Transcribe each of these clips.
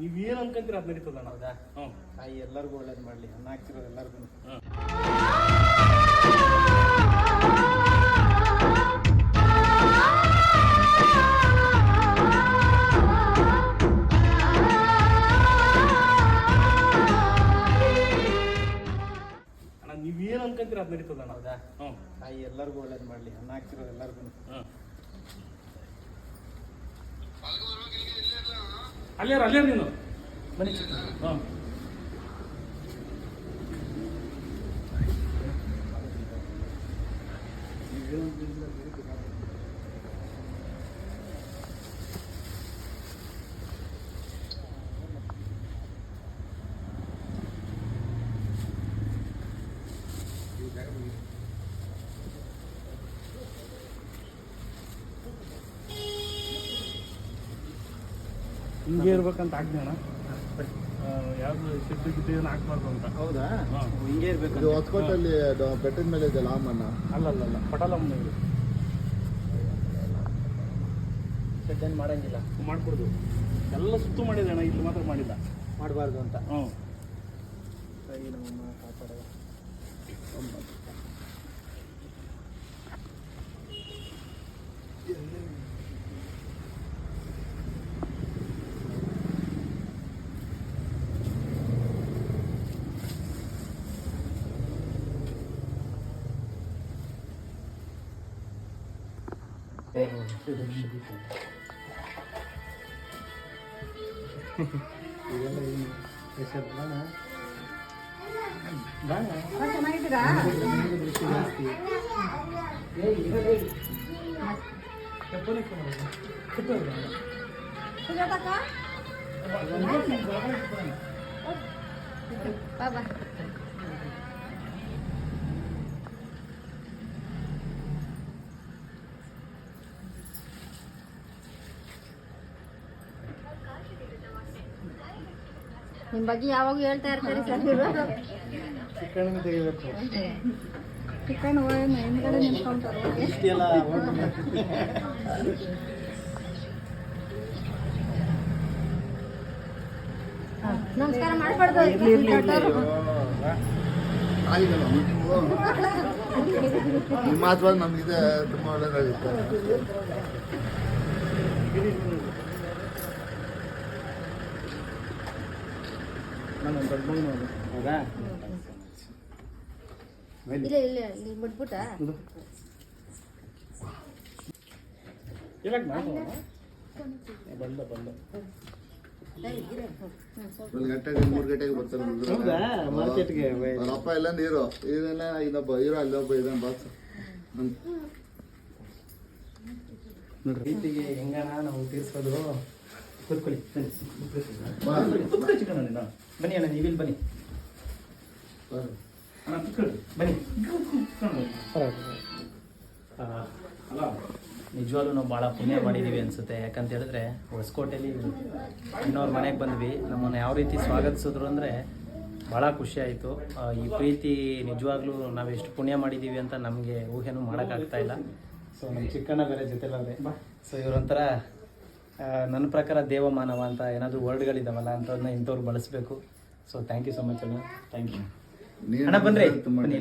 ನೀವೇನು ಅನ್ಕೊಂತೀರ ಅದು ನಡೀತದ ಹೌದಾ? ಹ್ಞೂ ತಾಯಿ ಎಲ್ಲರಿಗೂ ಒಳ್ಳೇದು ಮಾಡಲಿ ಅನ್ನ ಹಾಕ್ತಿರೋದು ಎಲ್ಲರಿಗೂ. ನೀವೇನು ಅನ್ಕೊಂತೀರ ಅದು ನಡೀತದ ಹೌದಾ ಹ್ಞೂ ತಾಯಿ ಎಲ್ಲರಿಗೂ ಒಳ್ಳೇದು ಮಾಡಲಿ ಅನ್ನ ಹಾಕ್ತಿರೋದು ಎಲ್ಲರಿಗೂ. ಹ್ಞೂ ಅಲ್ಲೇರ ಅಲ್ಲೇ ನೀನು. ಬನ್ನಿ ಚಿಕ್ಕ. ಹಿಂಗೆ ಇರ್ಬೇಕಂತ ಅಣ್ಣ. ಯಾವುದು ಸಿದ್ದು ಗಿದ್ದು ಏನು ಹಾಕ್ಬಾರ್ದು ಅಂತ? ಹೌದಾ. ಹಿಂಗೆ ಇರ್ಬೇಕು ಇದು ಹೊಸಕೋಟಲ್ಲಿ ಅದು ಬೆಟ್ಟದ ಮೇಲೆ ಇದೆಯಲ್ಲ ಆಮನ್ನ ಅಲ್ಲಲ್ಲಲ್ಲ ಪಟಲಮ್ಮ ಇದೆ. ಏನು ಮಾಡಂಗಿಲ್ಲ. ಮಾಡ್ಕೊಡ್ದು. ಎಲ್ಲ ಸುತ್ತು ಮಾಡಿದೆ ಅಣ್ಣ ಇಲ್ಲಿ ಮಾತ್ರ ಮಾಡಿಲ್ಲ ಮಾಡಬಾರ್ದು ಅಂತ. ಹ್ಞೂ ಸರಿ ನಮ್ಮ ಕಾಪಾಡೋದು Pega uma. Pega uma. Essa é a banana. Banana. Vai mais pegar. Ah, ah, e aí, e aí? Eu pôr aqui uma banana. Você já tá cá? Agora eu vou fazer. Vai, vai. ನಿಮ್ಮ ಬಗ್ಗೆ ಯಾವಾಗ ಹೇಳ್ತಾ ಇರ್ತಾರೆ sir chicken ತೆಗಿಬೇಕು. Chicken ಹಿಂದ್ಗಡೆ ನಿಂತ್ಕೊಂತಾರೆ ನಮಸ್ಕಾರ ಮಾಡ್ಬಾರ್ದು ಇರ್ಲಿ ಇರ್ಲಿ ಇರ್ಲಿ. ಆಗಿದಲ್ಲ ನೀವು ನಿಮ್ಮ ಆತ್ಮ ನಮಗಿದೆ ತುಂಬ ಒಳ್ಳೇದಾಗುತ್ತೆ ನಾನು ದೊಡ್ಡ. ಹೌದಾ? ಇಲ್ಲ ಇಲ್ಲ. ಇಲ್ಲಿ ಬಿಟ್ಬಿಟ್ಟ. ಇಲ್ಲ ನಾನು ಬಂದ ಬಂದ. ಒಂದು ಗಂಟೆಗೆ ಮೂರು ಗಂಟೆಗೆ ಬರ್ತಾರೆ ಹೌದಾ? ಮಾರ್ಕೆಟ್ಗೆ ಅಪ್ಪ ಎಲ್ಲ ನೀರು. ಇದನ್ನ ಇನ್ನೊಬ್ಬ ಹೀರೋ ಅಲ್ಲೊಬ್ಬ ಇದ್ದಾನೆ ಬಾಸ್ ನೋಡ್ರಿ. ಪ್ರೀತಿಗೆ ಹೆಂಗಣ ನಾವು ತೀರ್ಸೋದು ಕೂತ್ಕೊಳ್ಳಿ ಬನ್ನಿ. ನೀನು ಅಣ್ಣ ನೀವಿಲ್ಲಿ ಬನ್ನಿ. ಅಣ್ಣ ಕುತ್ಕೊಳ್ಳಿ. ಬನ್ನಿ. ಅಲ್ಲ. ನಿಜವಾಗ್ಲೂ ನಾವು ಭಾಳ ಪುಣ್ಯ ಮಾಡಿದ್ದೀವಿ ಅನಿಸುತ್ತೆ. ಯಾಕಂತ ಹೇಳಿದ್ರೆ ಹೊಸಕೋಟೆಯಲ್ಲಿ ಇನ್ನೋರ್ ಮನೆಗೆ ಬಂದ್ವಿ. ನಮ್ಮನ್ನು ಯಾವ ರೀತಿ ಸ್ವಾಗತಿಸಿದ್ರು ಅಂದರೆ ಭಾಳ ಖುಷಿ ಆಯಿತು. ಈ ಪ್ರೀತಿ ನಿಜವಾಗ್ಲೂ ನಾವು ಎಷ್ಟು ಪುಣ್ಯ ಮಾಡಿದ್ದೀವಿ ಅಂತ ನಮಗೆ ಊಹೆನೂ ಮಾಡೋಕ್ಕಾಗ್ತಾ ಇಲ್ಲ. ಸೊ ನಮ್ಮ ಚಿಕ್ಕಣ್ಣ ಬೇರೆ ಜೊತೆಲವ್ರೆ. ಸೊ ಇವರೊಂಥರ ನನ್ನ ಪ್ರಕಾರ ದೇವಮಾನವ ಅಂತ ಏನಾದರೂ ವರ್ಡ್ಗಳಿದಾವಲ್ಲ ಅಂಥದನ್ನ ಇಂಥವ್ರು ಬಳಸಬೇಕು. So thank you so much ಅಣ್ಣ. ಥ್ಯಾಂಕ್ ಯು ಅಣ್ಣ ಬನ್ರಿ ತುಂಬ ಬನ್ನಿ.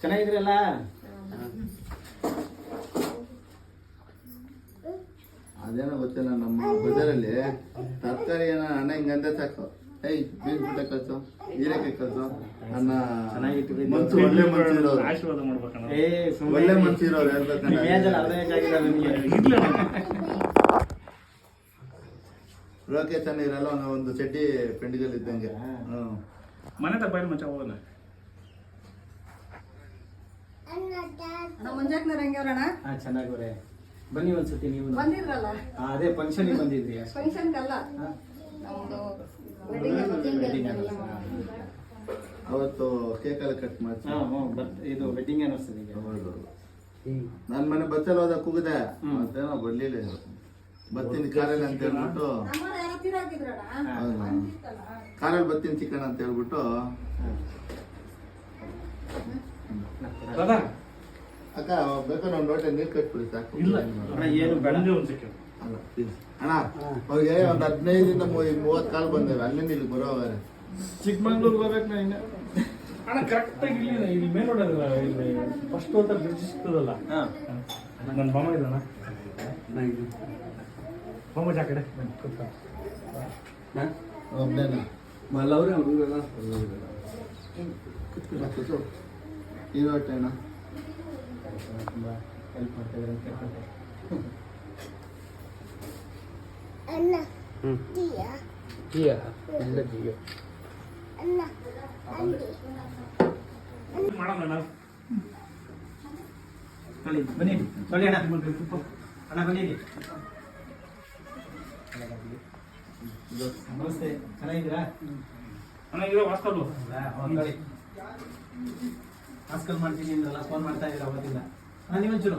ಚೆನ್ನಾಗಿದ್ರಲ್ಲ ಅದೇನೋ ಗೊತ್ತಿಲ್ಲ ನಮ್ಮ ಬಜಾರಲ್ಲಿ ತರಕಾರಿ ಏನೋ ಅಣ್ಣ ಹಿಂಗಂದೆ ಸಾಕು. ಏಯ್ ಹೀರೆಕಾಯಿ ಚೆನ್ನಾಗಿತ್ತು. ಮನ್ಸು ಒಳ್ಳೆ ಆಶೀರ್ವಾದ ಮಾಡ್ಬೇಕಣ್ಣ. ಏ ಒಳ್ಳೆ ಲೋಕೇಶ್ ಅಣ್ಣ ಇರಲ್ಲ ಅವ್ನು ಒಂದು ಚಡ್ಡಿ ಪೆಂಡಿಗಲ್ ಇದ್ದಂಗೆ. ಹ್ಮ್ ಮನೆ ತಪ್ಪ ಮಚ್ಚ ಹೋಗೋಣ. ನಮ್ಮ ಮಂಜಾಕ್ನವ್ರು ಹೆಂಗವ್ರಣ್ಣ? ಹಾ ಚೆನ್ನಾಗವ್ರೆ. ಬನ್ನಿ ಒಂದ್ಸತಿ ನೀವು. ಬಂದಿದ್ರಲ್ಲ? ಅದೇ ಫಂಕ್ಷನ್ ಬಂದಿದ್ರಿ ಫಂಕ್ಷನ್ ಅಲ್ಲ? ಹೌದು ನಮ್ದು Anniversary. ಅವತ್ತು ಕೇಕ್ ಎಲ್ಲ ಕಟ್ ಮಾಡ್ತೀನಿ ಇದು ವೆಡ್ಡಿಂಗ್ ಅನ್ನಿಸ್ತದೆ ಹೌದು. ನನ್ನ ಮನೆ ಬಸ್ಸಲ್ಲಿ ಹೋದಾಗ ಕೂಗಿದೆ ಹ್ಮ್. ಮತ್ತೇನೋ ಬರ್ಲಿಲ್ಲ ಬತ್ತಿನ ಕಾರಲ್ಲಿ ಅಂತ ಹೇಳ್ಬಿಟ್ಟು. ಹೌದಾ? ಕಾರಲ್ಲಿ ಬತ್ತಿನ ಚಿಕನ್ ಅಂತ ಹೇಳ್ಬಿಟ್ಟು. ಅಕ್ಕ ಬೇಕಾದ್ರೆ ಒಂದು ಲೋಟ ನೀರು ಕಟ್ಬಿಡಿ ಸಾಕು. ಇಲ್ಲ ಅಣ್ಣ, ಏನು ಬೆಳಗ್ಗೆ ಒಂದೇ please. ಅಣ್ಣ ಅವ್ರಿಗೆ ಒಂದು ಹದಿನೈದರಿಂದ ಮೂವತ್ತು ಕಾಲ್ ಬಂದೇವೆ ಅಲ್ಲಿಂದ ಇಲ್ಲಿ ಬರೋ ಚಿಕ್ಕಮಂಗ್ಳೂರ್ ಬರ್ಬೇಕು ನಾ ಇನ್ನ. ಅಣ್ಣ ಕರೆಕ್ಟಾಗಿ ಇಲ್ಲಿ ಇಲ್ಲಿ ಮೇನ್ ರೋಡ್ ಅದಲ್ಲ ಇಲ್ಲಿ ಫಸ್ಟ್ ಅಂತ ಬ್ರಿಡ್ಜ್ ಸಿಗ್ತದಲ್ಲ? ಹಾ. ನನ್ನ ಮಾಮ ಇದ್ದಾನ. ಬೊಮ್ಮ ಜಾ ಕಡೆ. ಕೂತ್ಕೊ. ಒಬ್ಬನೇನ ಈ ಲೋಟ ಅಣ್ಣ. ತುಂಬಾ ಹೆಲ್ಪ್ ಮಾಡ್ತಾ ಇದ್ದಾರೆ ಅಂತ ಕೇಳ್ಕೊಂಡೆ. ಮಾಡೋಣ ಅಣ್ಣ. ತೊಳಿ, ಬನ್ನಿ ತೊಳಿ ಅಣ್ಣ ಅಣ್ಣ ಬನ್ನಿ ಇಲ್ಲಿ. ನಮಸ್ತೆ ಚೆನ್ನಾಗಿದ್ದೀರಾ ಅಣ್ಣ ಇದು ವಾಸ್ತವ ಹೌದಾ? ಹ್ಮ್, ತೊಳಿ. ಹಾಸ್ಕಲ್ ಮಾಡ್ತೀನಿ ಅಂದ್ರಲ್ಲ ಫೋನ್ ಮಾಡ್ತಾ ಇದ್ದೀರಾ ಅವತ್ತಿಂದ ಹಾಂ ನೀವೊಂಚೂರು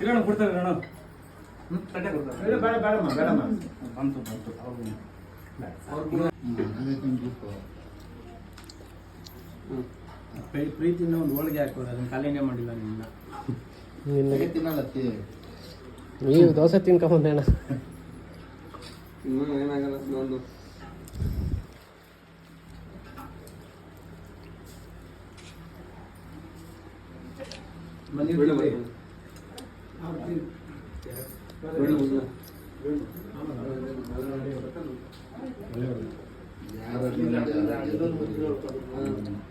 ಇಲ್ಲ ಅಣ್ಣ ಕೊಡ್ತಾರೆ ಅಣ್ಣ. ಹ್ಮ್ ಕೊಡ್ತಾರೆ. ಬೇಡ ಬೇಡ ಬೇಡಮ್ಮ ಬೇಡಮ್ಮ ಬಂತು ಬಂತು. ಅವ್ರು ಪ್ರೀ- ಪ್ರೀತಿಯಿಂದ ಒಂದು ಹೋಳಿಗೆ ಹಾಕೋದು ಅದನ್ನ ಖಾಲಿನೇ ಮಾಡಿಲ್ಲ ನಿನ್ನ ನಿನ್ನ ಇನ್ನೂ ಏನಾಗಲ್ಲ ನೀವು ದೋಸೆ ತಿನ್ಕೊಂಬಂದೇಣ ಬನ್ನಿ ಯಾರು